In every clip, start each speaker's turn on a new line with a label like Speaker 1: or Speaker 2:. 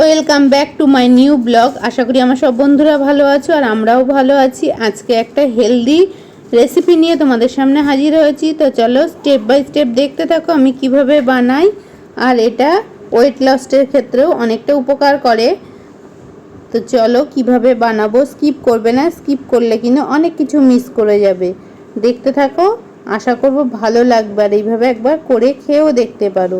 Speaker 1: Welcome back to my new blog আশা করি আমার সব বন্ধুরা ভালো আছো আর আমরাও ভালো আছি। আজকে একটা হেলদি রেসিপি নিয়ে তোমাদের সামনে হাজির হয়েছি। তো চলো স্টেপ বাই স্টেপ দেখতে থাকো আমি কীভাবে বানাই। আর এটা ওয়েট লসের ক্ষেত্রেও অনেকটা উপকার করে। তো চলো কীভাবে বানাবো স্কিপ করবে না স্কিপ করলে কিন্তু অনেক কিছু মিস করে যাবে। দেখতে থাকো, আশা করব ভালো লাগবে। আর এইভাবে একবার করে খেয়েও দেখতে পারো।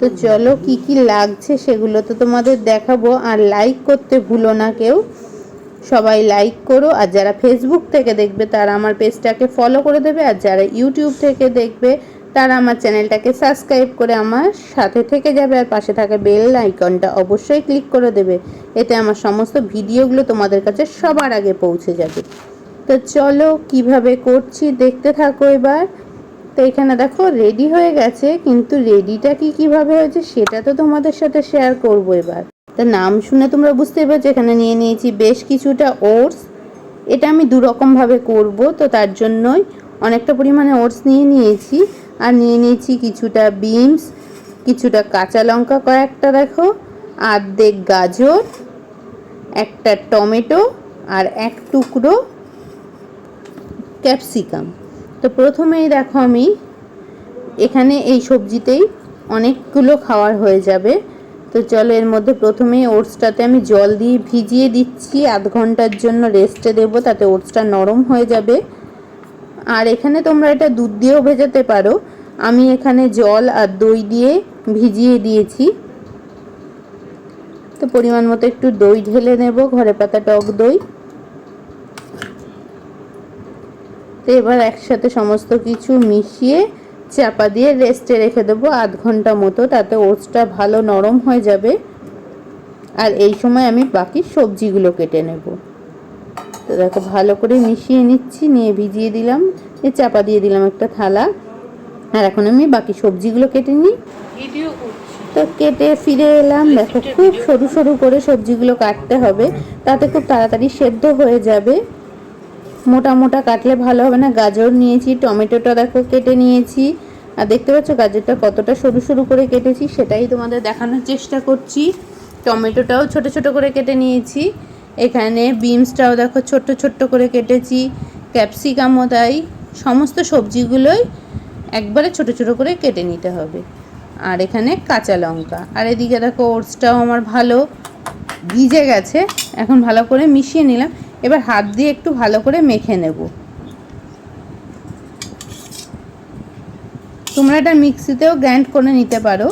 Speaker 1: তো চলো কি কি লাগছে সেগুলো তো তোমাদের দেখাবো। আর লাইক করতে ভুলো না কেউ। সবাই লাইক করো। আর যারা ফেসবুক থেকে দেখবে, তারা আমার পেজটাকে ফলো করে দেবে। আর যারা ইউটিউব থেকে দেখবে, তারা আমার চ্যানেলটাকে সাবস্ক্রাইব করে আমার সাথে থেকে যাবে। আর পাশে থাকা বেল আইকনটা অবশ্যই ক্লিক করে দেবে। এতে আমার সমস্ত ভিডিওগুলো তোমাদের কাছে সবার আগে পৌঁছে যাবে। তো চলো কীভাবে করছি, দেখতে থাকো এবার। তো এখানে দেখো রেডি হয়ে গেছে, কিন্তু রেডিটা কি কীভাবে হয়েছে সেটা তো তোমাদের সাথে শেয়ার করব এবার। তা নাম শুনে তোমরা বুঝতেই পারছ, এখানে নিয়ে নিয়েছি বেশ কিছুটা ওটস এটা আমি দু রকমভাবে করব, তো তার জন্যই অনেকটা পরিমাণে ওটস নিয়ে নিয়েছি। আর নিয়ে নিয়েছি কিছুটা বিনস কিছুটা কাঁচা লঙ্কা কয়েকটা দেখো, আর্ধেক গাজর, একটা টমেটো, আর এক টুকরো ক্যাপসিকাম তো প্রথমেই দেখো আমি, এখানে এই সবজিতেই অনেকগুলো খাওয়ার হয়ে যাবে। তো চলো এর মধ্যে প্রথমেই ওটসটাতে আমি জল দিয়ে ভিজিয়ে দিচ্ছি। আধ ঘণ্টার জন্য রেস্টে দেবো, তাতে ওটসটা নরম হয়ে যাবে। আর এখানে তোমরা এটা দুধ দিয়েও ভেজাতে পারো। আমি এখানে জল আর দই দিয়ে ভিজিয়ে দিয়েছি। তো পরিমাণ মতো একটু দই ঢেলে নেব, ঘরে পাতা টক দই। তো এবার একসাথে সমস্ত কিছু মিশিয়ে চাপা দিয়ে রেস্টে রেখে দেবো আধ ঘণ্টা মতো তাতে ওটসটা ভালো নরম হয়ে যাবে। আর এই সময় আমি বাকি সবজিগুলো কেটে নেব। তো দেখো ভালো করে মিশিয়ে নিচ্ছি নিয়ে ভিজিয়ে দিলাম এ চাপা দিয়ে দিলাম একটা থালা। আর এখন আমি বাকি সবজিগুলো কেটে নিই। তো কেটে ফিরে এলাম দেখো খুব সরু সরু করে সবজিগুলো কাটতে হবে তাতে খুব তাড়াতাড়ি সেদ্ধ হয়ে যাবে। মোটা মোটা কাটলে ভালো হবে না। গাজর নিয়েছি, টমেটোটা দেখো কেটে নিয়েছি। আর দেখতে পাচ্ছ গাজরটা কতটা সরু সরু করে কেটেছি, সেটাই তোমাদের দেখানোর চেষ্টা করছি। টমেটোটাও ছোট ছোট করে কেটে নিয়েছি। এখানে বিনসটাও দেখো ছোট্ট ছোট্ট করে কেটেছি। ক্যাপসিকামও তাই, সমস্ত সবজিগুলোই একবারে ছোট ছোট করে কেটে নিতে হবে। আর এখানে কাঁচা লঙ্কা। আর এদিকে দেখো ওটসটাও আমার ভালো ভিজে গেছে। এখন ভালো করে মিশিয়ে নিলাম। এবার হাত দিয়ে একটু ভালো করে মেখে নেব। তোমরা এটা মিক্সিতেও গ্রাইন্ড করে নিতে পারো,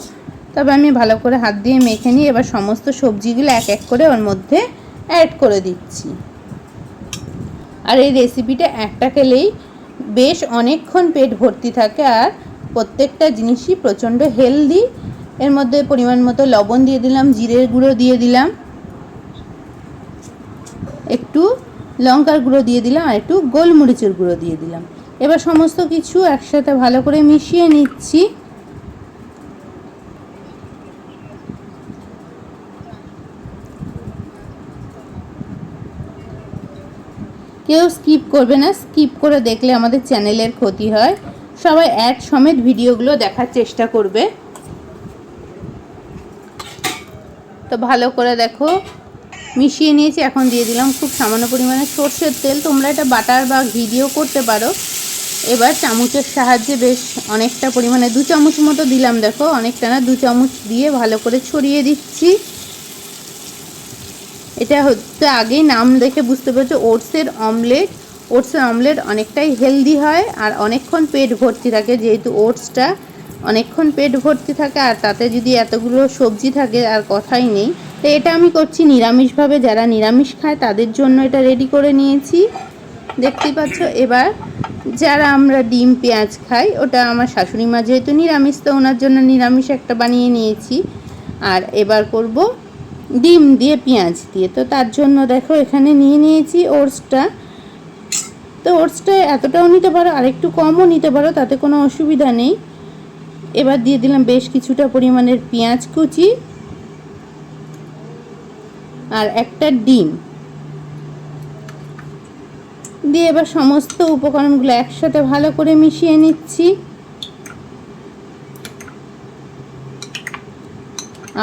Speaker 1: তবে আমি ভালো করে হাত দিয়ে মেখে নিই এবার সমস্ত সবজিগুলো এক এক করে ওর মধ্যে অ্যাড করে দিচ্ছি। আর এই রেসিপিটা একটা খেলেই বেশ অনেকক্ষণ পেট ভর্তি থাকে আর প্রত্যেকটা জিনিসই প্রচণ্ড হেলদি এর মধ্যে পরিমাণ মতো লবণ দিয়ে দিলাম, জিরের গুঁড়ো দিয়ে দিলাম। একটু লঙ্কার গুঁড়ো দিয়ে দিলাম আর একটু গোলমরিচের গুঁড়ো দিয়ে দিলাম। এবার সমস্ত কিছু একসাথে ভালো করে মিশিয়ে নিচ্ছি। কেউ স্কিপ করবে না, স্কিপ করে দেখলে আমাদের চ্যানেলের ক্ষতি হয়। সবাই অ্যাড সমেত ভিডিওগুলো দেখার চেষ্টা করবে। তো ভালো করে দেখো মিশিয়ে নিয়েছি, এখন দিয়ে দিলাম খুব সামান্য পরিমাণে সর্ষের তেল। তোমরা এটা বাটার বা ঘি দিয়েও করতে পারো। এবার চামচের সাহায্যে বেশ অনেকটা পরিমাণে, দু চামচ মতো দিলাম দেখো, অনেকটা না, দু চামচ দিয়ে ভালো করে ছড়িয়ে দিচ্ছি। এটা হচ্ছে আগেই নাম দেখে বুঝতে পেরেছ, ওটসের অমলেট। ওটসের অমলেট অনেকটাই হেলদি হয় আর অনেকক্ষণ পেট ভর্তি থাকে, যেহেতু ওটসটা অনেকক্ষণ পেট ভর্তি থাকে আর তাতে যদি এতগুলো সবজি থাকে, আর কথাই নেই। তো এটা আমি করছি নিরামিষভাবে। যারা নিরামিষ খায়, তাদের জন্য এটা রেডি করে নিয়েছি। দেখতেই পাচ্ছ, এবার যারা আমরা ডিম, পেঁয়াজ খাই, ওটা আমার শাশুড়ি মা যেহেতু নিরামিষ, তো ওনার জন্য নিরামিষ একটা বানিয়ে নিয়েছি। আর এবার করব ডিম দিয়ে পেঁয়াজ দিয়ে। তো তার জন্য দেখো, এখানে নিয়ে নিয়েছি ওটসটা। তো ওটসটা এতটাও নিতে পারো, আর একটু কমও নিতে পারো, তাতে কোনো অসুবিধা নেই। এবার দিয়ে দিলাম বেশ কিছুটা পরিমাণের পেঁয়াজ কুচি। আর একটা ডিম। দিয়ে এবার সমস্ত উপকরণগুলো একসাথে ভালো করে মিশিয়ে নিচ্ছি।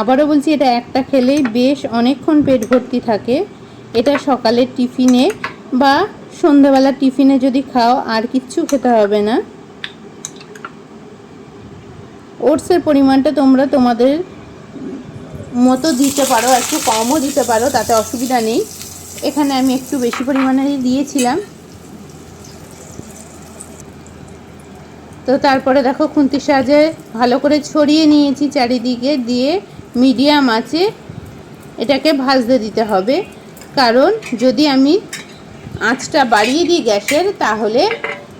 Speaker 1: আবারও বলছি, এটা একটা খেলেই বেশ অনেকক্ষণ পেট ভর্তি থাকে। এটা সকালের টিফিনে বা সন্ধ্যাবেলা টিফিনে যদি খাও, আর কিচ্ছু খেতে হবে না। ওটসের পরিমাণটা তোমরা তোমাদের মতো দিতে পারো, একটু কমও দিতে পারো, তাতে অসুবিধা নেই। এখানে আমি একটু বেশি পরিমাণে দিয়েছিলাম। তো তারপরে দেখো খুন্তির সাহায্যে ভালো করে ছড়িয়ে নিয়েছি চারিদিকে দিয়ে, মিডিয়াম আছে। এটাকে ভাজতে দিতে হবে। কারণ যদি আমি আঁচটা বাড়িয়ে দিই গ্যাসের, তাহলে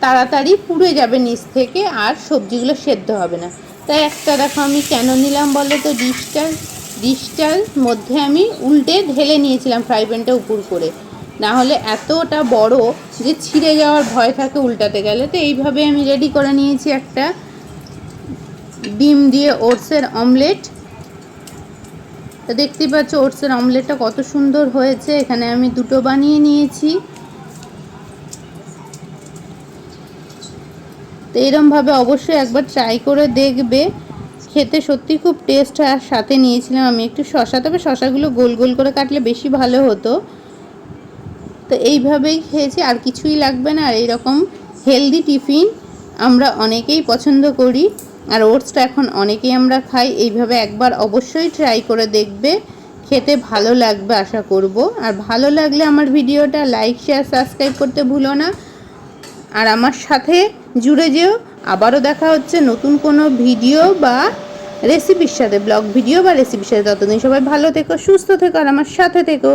Speaker 1: তাড়াতাড়ি পুড়ে যাবে নিচ থেকে আর সবজিগুলো সেদ্ধ হবে না। তাই একটা দেখো আমি কেন নিলাম বলো তো ডিশটার ডিশটার মধ্যে আমি উল্টে ঢেলে নিয়েছিলাম ফ্রাই প্যানটা উপর করে। না হলে এতটা বড় যে ছিঁড়ে যাওয়ার ভয় থাকে উল্টাতে গেলে। তো এইভাবে আমি রেডি করে নিয়েছি একটা ডিম দিয়ে ওটসের অমলেট। তো দেখতেই পাচ্ছ ওটসের অমলেটটা কত সুন্দর হয়েছে। এখানে আমি দুটো বানিয়ে নিয়েছি। তো এরমভাবে অবশ্যই একবার ট্রাই করে দেখবে। খেতে সত্যি খুব টেস্ট আর সাথে নিয়েছিলাম আমি একটু শশা তবে শশাগুলো গোল গোল করে কাটলে বেশি ভালো হতো। তো এইভাবেই খেয়েছি, আর কিছুই লাগবে না। আর এইরকম হেলদি টিফিন আমরা অনেকেই পছন্দ করি, আর ওটসটা এখন অনেকেই আমরা খাই। এইভাবে একবার অবশ্যই ট্রাই করে দেখবে। খেতে ভালো লাগবে আশা করব। আর ভালো লাগলে আমার ভিডিওটা লাইক শেয়ার সাবস্ক্রাইব করতে ভুলো না। আর আমার সাথে জুড়ে যেও। আবারও দেখা হচ্ছে নতুন কোনো ভিডিও বা রেসিপির সাথে, ব্লগ, ভিডিও বা রেসিপির সাথে ততদিন সবাই ভালো থেকো, সুস্থ থেকো, আর আমার সাথে থেকো।